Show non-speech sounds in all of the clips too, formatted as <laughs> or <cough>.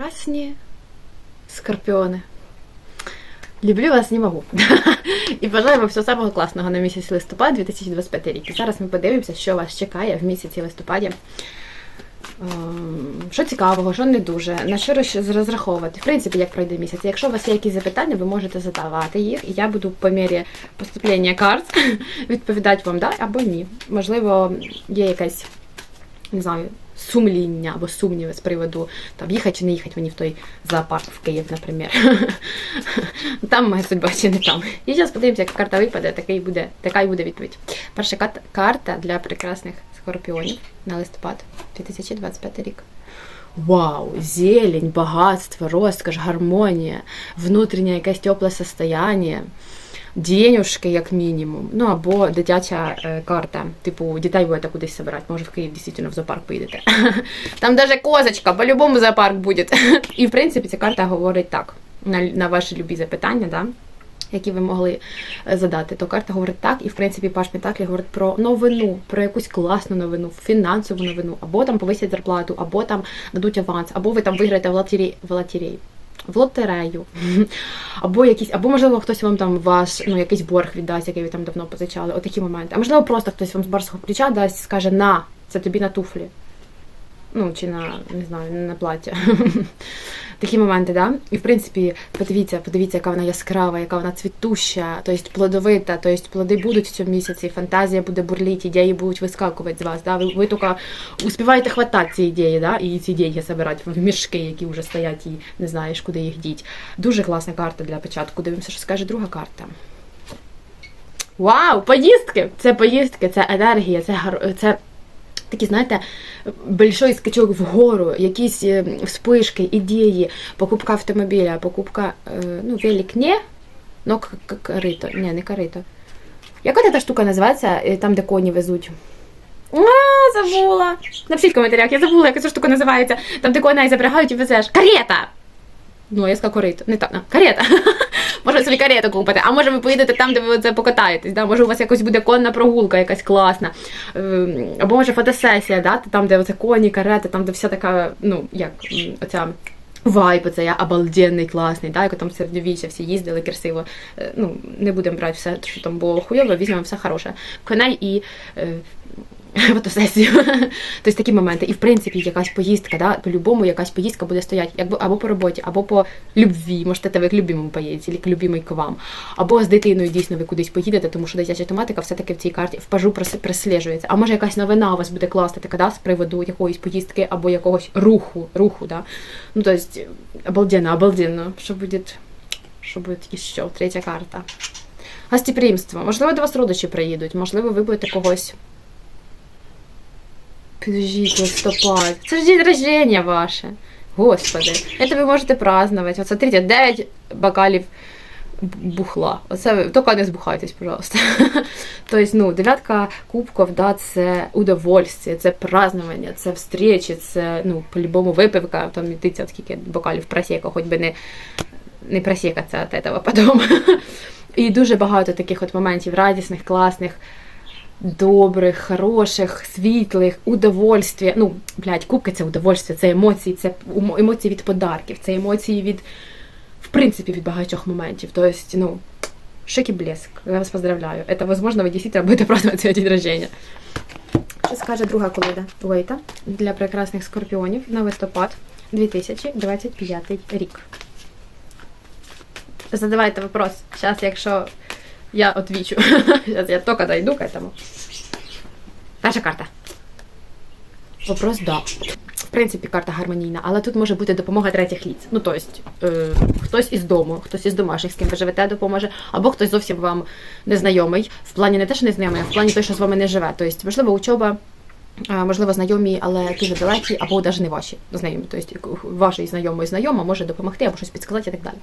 Прекрасні скорпіони. Люблю вас, не можу. <laughs> І бажаю вам всього самого класного на місяць листопад 2025 рік. І зараз ми подивимося, що вас чекає в місяці листопаді. Ем, Що цікавого, що не дуже, на що розраховувати. В принципі, як пройде місяць. Якщо у вас є якісь запитання, ви можете задавати їх, і я буду по мірі поступлення карт <laughs> відповідати вам да або ні. Можливо, є якась, не знаю, сумління або сумніви з приводу там їхати чи не їхати мені в той зоопарк в Київ, наприклад. <laughs> Там моя судьба чи не там. І зараз подивимося, яка карта випаде, така і буде, така і буде відповідь. Перша карта для прекрасних скорпіонів на листопад 2025 рік. Вау! Зелень, багатство, розкош, гармонія, внутрішнє якесь тепле состояние, денюжки, як мінімум. Ну або дитяча е, карта. Типу, дітей будете кудись собирати. Може, в Київ дійсно в зоопарк поїдете. <laughs> Там даже козочка, по-любому зоопарк буде. І в принципі ця карта говорить так: на, на ваші любі запитання, да? які ви могли е, задати, то карта говорить так, і в принципі Паш Пентаклі говорить про новину, про якусь класну новину, фінансову новину, або там повисять зарплату, або там дадуть аванс, або ви там виграєте в лотереї, в лотереї. В лотерею, <laughs> або якісь, або можливо хтось вам там ваш ну якийсь борг віддасть, який ви там давно позичали. Отакі моменти. А можливо, просто хтось вам з барського плеча дасть, скаже на, це тобі на туфлі. Ну, чи на не знаю, на плаття. <laughs> Такі моменти, да? І в принципі, подивіться, подивіться, яка вона яскрава, яка вона цвітуща, тобто плодовита, тобто плоди будуть в цьому місяці, фантазія буде бурліти, ідеї будуть вискакувати з вас. Да? Ви, ви тільки успіваєте хватати ці ідеї, да? і ці ідеї збирати в мішки, які вже стоять, і не знаєш, куди їх діть. Дуже класна карта для початку. Дивимося, що скаже друга карта. Вау! Поїздки! Це поїздки, це енергія, це це такі, знаєте, большой скачок вгору, якісь е, вспишки, ідеї, покупка автомобіля, покупка, е, ну, велик не, но к- к- корито. Не, не корито. от ця штука називається, е, там, де коні везуть? А, забула. Напишіть в коментарях, я забула, як ця штука називається. Там, де коней запрягають і везеш. Карета! Ну, я сказала корито. Не так, а, карета. <laughs> Може собі карету купите, а може ви поїдете там, де ви це покатаєтесь. Да? Може у вас якось буде конна прогулка якась класна. Ем, Або може фотосесія, да? там, де оце коні, карети, там, де вся така, ну, як оця. Вайб оцей обалденний, класний, да, як там середньовіччя всі їздили красиво. Е, Ну, не будемо брати все, що там було хуйове, візьмемо все хороше. Коней і фотосесію. <laughs> тобто такі моменти. І в принципі, якась поїздка, да, по-любому якась поїздка буде стояти якби або по роботі, або по любві. Можете ви к любимому поїдете, к любимій к вам. Або з дитиною дійсно ви кудись поїдете, тому що дитяча тематика все-таки в цій карті в пажу прос- А може якась новина у вас буде класна така, да, з приводу якоїсь поїздки або якогось руху, руху, да. Ну, то есть, обалденно, обалденно, що буде, що буде іще, третя карта. Гостеприимство. Можливо, до вас родичі приїдуть, можливо, ви будете когось Подождите, листопад. Це ж день рождения ваше. Господи. Это ви можете праздновать. Вот смотрите, 9 бокалів бухла. Оце тільки не збухайтесь, пожалуйста. <laughs> тобто, ну, дев'ятка кубків, да, це удовольствие, це празднование, це встречі, це, ну, по-любому випивка, там йдеться скільки бокалів просека, хоч би не, не просекаться від этого потім. <laughs> І дуже багато таких от моментів радісних, класних добрих, хороших, світлих, удовольствия. Ну, блядь, кубки це удовольствие, це емоції, це емоції від подарків, це емоції від, в принципі, від багатьох моментів. Тобто, ну, шик і блеск. Я вас поздравляю. Это, возможно, ви дійсно будете <laughs> праздновать свій день рождения. Що скаже друга колода Лейта для прекрасних скорпіонів на листопад 2025 рік. Задавайте вопрос. Зараз, якщо я отвічу. <laughs> Сейчас я только дойду к этому. Перша карта. Вопрос да. В принципі, карта гармонійна, але тут може бути допомога третіх ліц. Ну, тобто, е, хтось із дому, хтось із домашніх, з ким ви живете, допоможе, або хтось зовсім вам незнайомий. В плані не те, що незнайомий, а в плані той, що з вами не живе. Тобто, можливо, учоба, можливо, знайомі, але дуже далекі, або навіть не ваші знайомі. Тобто, ваш знайомий знайома може допомогти або щось підсказати і так далі.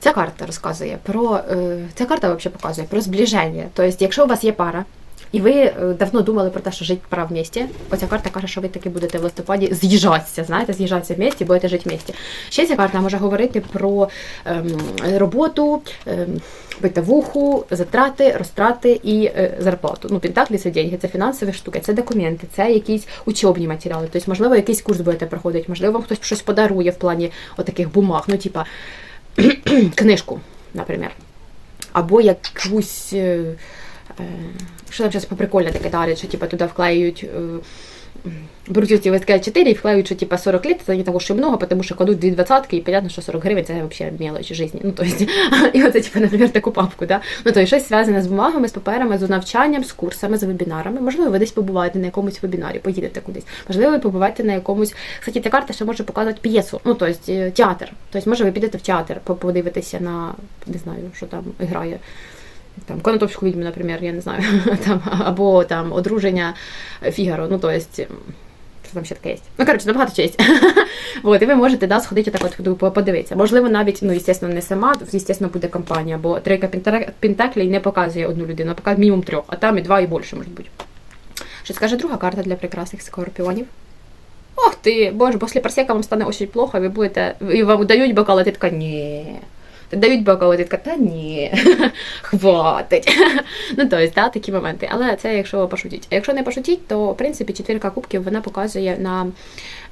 Ця карта розказує про е, ця карта взагалі показує про зближення. Тобто, якщо у вас є пара, і ви е, давно думали про те, що жити пора в місті. Оця карта каже, що ви таки будете в листопаді з'їжджатися, знаєте, з'їжджатися в місті, будете жити в місті. Ще ця карта може говорити про ем, роботу, ем, битовуху, затрати, розтрати і е, зарплату. Ну, пентаклі це деньги, це фінансові штуки, це документи, це якісь учебні матеріали. Тобто, можливо, якийсь курс будете проходити, можливо, вам хтось щось подарує в плані отаких бумаг, ну, типа <clears throat> книжку, наприклад. Або якусь. Е, Що там зараз поприкольне таке дарять, що типа туди вклеюють. е, Беруть ці листки 4 і вклеюють, що типа 40 літ, це не того, що много, тому що кладуть дві двадцятки, і понятно, що 40 гривень це взагалі мелочі житті. Ну, то <laughs> і оце, типа, наприклад, таку папку, да? Ну, то есть, щось зв'язане з бумагами, з паперами, з навчанням, з курсами, з вебінарами. Можливо, ви десь побуваєте на якомусь вебінарі, поїдете кудись. Можливо, ви побуваєте на якомусь. Кстати, ця карта ще може показувати п'єсу, ну, то есть, е, театр. Тобто, може, ви підете в театр, подивитися на, не знаю, що там грає. Там Конотопську відьму, наприклад, я не знаю, <laughs> там, або там одруження Фігаро, ну, то есть, що там ще таке є? Ну, коротше, набагато честь. <laughs> От, і ви можете да, сходити так от подивитися. Можливо, навіть, ну, звісно, не сама, звісно, буде компанія, бо пентар- пентаклей не показує одну людину, а показує мінімум трьох, а там і два, і більше, може бути. Що скаже друга карта для прекрасних скорпіонів? Ох ти, боже, після просека вам стане дуже плохо, ви будете, і вам дають бокал, ти така, ні. Дають бокал, ти така, та ні, <laughs> хватить. <laughs> ну, тобто, да, такі моменти. Але це якщо пошутіть. А якщо не пошутіть, то в принципі четвірка кубків вона показує на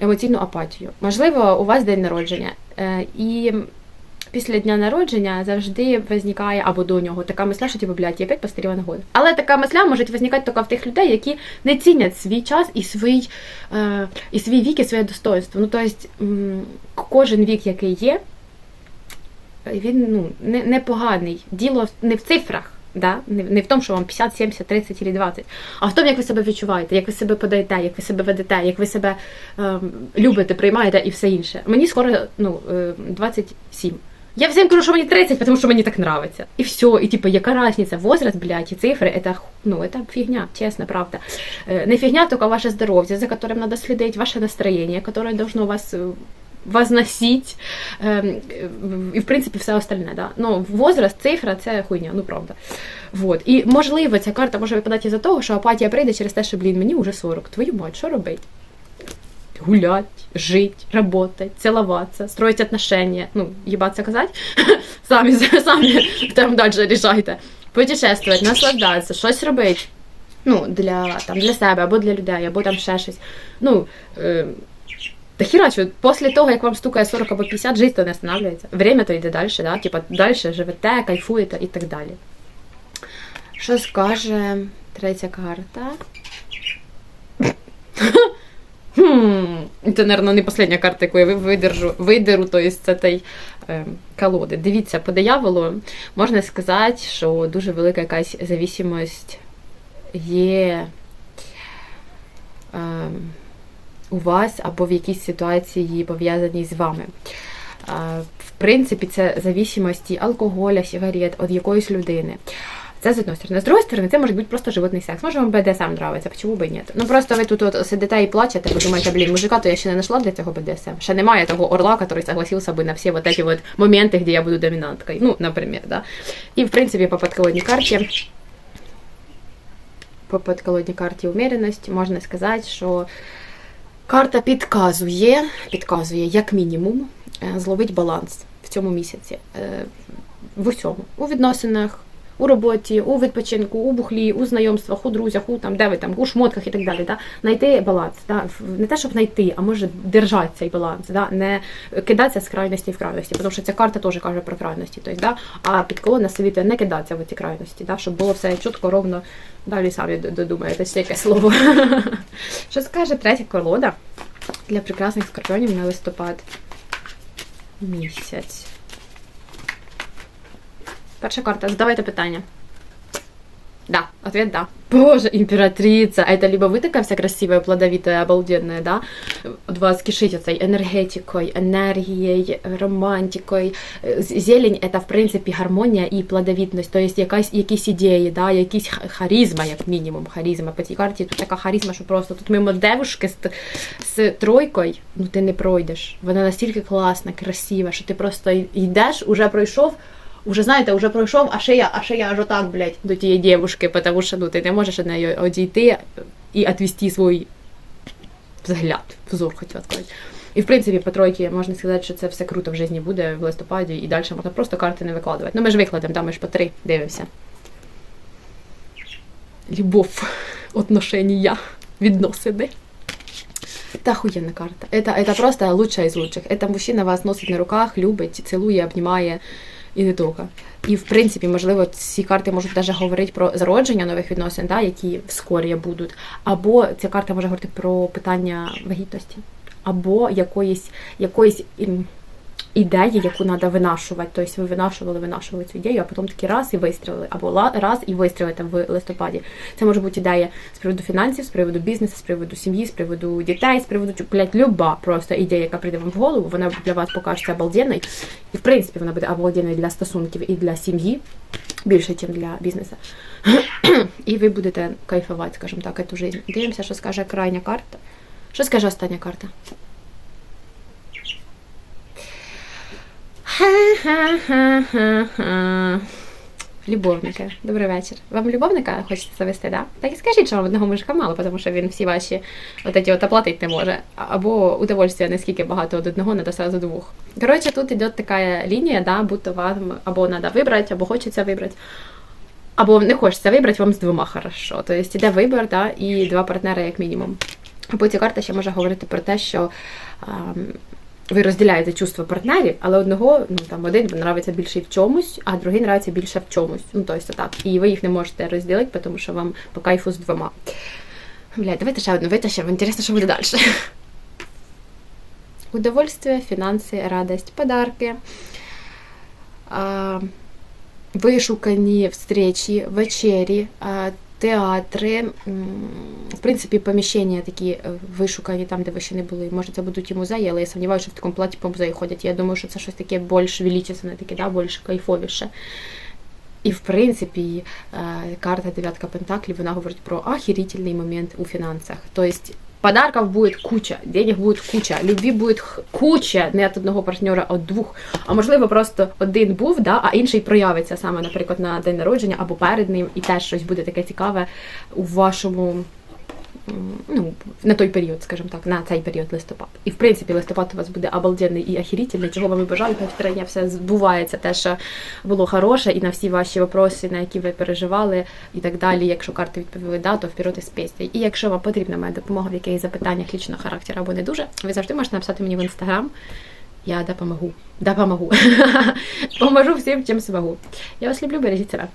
емоційну апатію. Можливо, у вас день народження. е, І після дня народження завжди визникає або до нього така мисля, що типу, блядь, я опять постаріла на год. Але така мисля може визникати тільки в тих людей, які не цінять свій час і свій, е, і свій вік, і своє достоинство. Ну, тобто, кожен вік, який є, він ну, не, непоганий. Діло не в цифрах. Да? Не, не в тому, що вам 50, 70, 30 чи 20, а в тому, як ви себе відчуваєте, як ви себе подаєте, як ви себе ведете, як ви себе ем, любите, приймаєте і все інше. Мені скоро ну, е, 27. Я всім кажу, що мені 30, тому що мені так нравиться. І все, і типу, яка різниця? Возраст, блядь, і цифри, это, ну, это фігня, чесно, правда. Е, Не фігня, тільки ваше здоров'я, за которым надо следить, ваше настроєння, которое должно вас е, возносить, е, і в принципі все остальне. Да? Ну, возраст, цифра це хуйня, ну правда. Вот. І можливо, ця карта може випадати із-за того, що апатія прийде через те, що, блін, мені вже 40. Твою мать, що робити? Гулять, жить, работать, целоваться, строить отношения. Ну, ебаться казать. <laughs> самі, самі там далі рішайте. Путешествувати, наслаждатися, щось робити. Ну, для, там, для себе, або для людей, або там ще щось. Ну, е, та хірач, от після того, як вам стукає 40 або 50, життя то не останавливається. Время то йде далі, да? типа далі живете, кайфуєте і так далі. Що скаже третя карта? Хм, Це, мабуть, не остання карта, яку я ви- видержу, видеру, то є з цієї е, колоди. Дивіться, по дияволу можна сказати, що дуже велика якась зависимость є. Е, у вас або в якійсь ситуації пов'язаній з вами. В принципі, це зависимості алкоголя, сигарет від якоїсь людини. Це з одної сторони. З другої сторони, це може бути просто животний секс. Може вам БДСМ нравиться, чому б і ні? Ну просто ви тут от сидите і плачете, ви думаєте, блін, мужика, то я ще не знайшла для цього БДСМ. Ще немає того орла, який согласився би на всі вот эти вот моменти, де я буду домінанткою. Ну, наприклад, да. І в принципі, по подколодній карті. По подколодній карті уміреність можна сказати, що Карта підказує, підказує, як мінімум, е, зловить баланс в цьому місяці. е, В усьому. У відносинах, у роботі, у відпочинку, у бухлі, у знайомствах, у друзях, у там, де ви там, у шмотках і так далі. Да? Найти баланс. Да? Не те, щоб знайти, а може держати цей баланс, да? не кидатися з крайності в крайності, тому що ця карта теж каже про крайності. Тобто, да? А під колона совіти не кидатися в ці крайності, да? щоб було все чітко, ровно. Далі самі д- додумаєтесь, яке слово. <laughs> Що скаже третя колода для прекрасних скорпіонів на листопад місяць? Перша карта. Задавайте питання. Да, ответ да. Боже, императрица, а это либо вы такая вся красивая, плодовитая, обалденная, да? От вас кишить этой энергетикой, энергией, романтикой. Е, з- Зелень это, в принципі, гармонія і плодовітність, то есть якась, якісь ідеї, да? якісь х- харизма, як мінімум, харизма. По цій карті тут така харизма, що просто тут мимо девушки з, т- з тройкою, ну ти не пройдеш. Вона настільки класна, красива, що ти просто й- йдеш, уже пройшов, Уже знаєте, уже пройшов, а ще я, а ще я аж отак, блядь, до тієї дівушки, тому що ну, ти не можеш від неї одійти і відвести свій взгляд, взор, хотіла сказати. І в принципі, по тройки можна сказати, що це все круто в житті буде в листопаді, і далі можна просто карти не викладувати. Ну ми ж викладемо, там ми ж по три дивимося. Любов, отношення, відносини. Это охуенная карта. Это, это просто лучшая из лучших. Это мужчина вас носить на руках, любить, цілує, обнімає і не тільки. І в принципі, можливо, ці карти можуть навіть говорити про зародження нових відносин, да, які вскорі будуть. Або ця карта може говорити про питання вагітності, або якоїсь, якоїсь ім, ідеї, яку треба винашувати. Тобто ви винашували, винашували цю ідею, а потім таки раз і вистрілили, або раз і вистрілите в листопаді. Це може бути ідея з приводу фінансів, з приводу бізнесу, з приводу сім'ї, з приводу дітей, з приводу блядь, люба просто ідея, яка прийде вам в голову, вона для вас покажеться обалденною. І в принципі вона буде обалденною для стосунків і для сім'ї більше, ніж для бізнесу. І ви будете кайфувати, скажімо так, цю життя. Дивимося, що скаже крайня карта. Що скаже остання карта? Любовники. Добрий вечір. Вам любовника хочеться завести, да? Так і скажіть, що вам одного мужика мало, тому що він всі ваші от от оплатити не може. Або удовольствия наскільки багато від одного, надо сразу двох. Коротше, тут іде така лінія, да, будто вам або треба вибрати, або хочеться вибрати. Або не хочеться вибрати, вам з двома хорошо. Тобто іде вибір, да, і два партнери як мінімум. Або ця карта ще може говорити про те, що ам, ви розділяєте чувства партнерів, але одного, ну там один нравиться більше в чомусь, а другий нравиться більше в чомусь. Ну, тобто так. І ви їх не можете розділити, тому що вам по кайфу з двома. Блядь, давайте ще одну витащимо. Інтересно, що буде далі. <laughs> Удовольствие, фінанси, радость, подарки. Вишукані встречі, вечері, театри, в принципі, поміщення такі е, вишукані там, де ви ще не були. Може, це будуть і музеї, але я сумніваюся, що в такому платі по музею ходять. Я думаю, що це щось таке більш величезне, таке, да, більш кайфовіше. І в принципі, е, карта дев'ятка пентаклів вона говорить про ахірительний момент у фінансах. Тобто подарків буде куча, денег буде куча, любві буде куча не від одного партнера, а від двох. А можливо, просто один був, да, а інший проявиться саме, наприклад, на день народження або перед ним, і теж щось буде таке цікаве у вашому. Ну, на той період, скажімо так, на цей період листопад. І в принципі листопад у вас буде обалденний і охерительний, чого вам і бажаю, країні все збувається, те, що було хороше, і на всі ваші вопроси, на які ви переживали, і так далі. Якщо карти відповіли да, то вперед із піснею. І якщо вам потрібна моя допомога в якихось запитаннях лічного характеру або не дуже, ви завжди можете написати мені в інстаграм. Я допомогу. Допомогу. <laughs> Поможу всім, чим змогу. Я вас люблю, бережіть себе.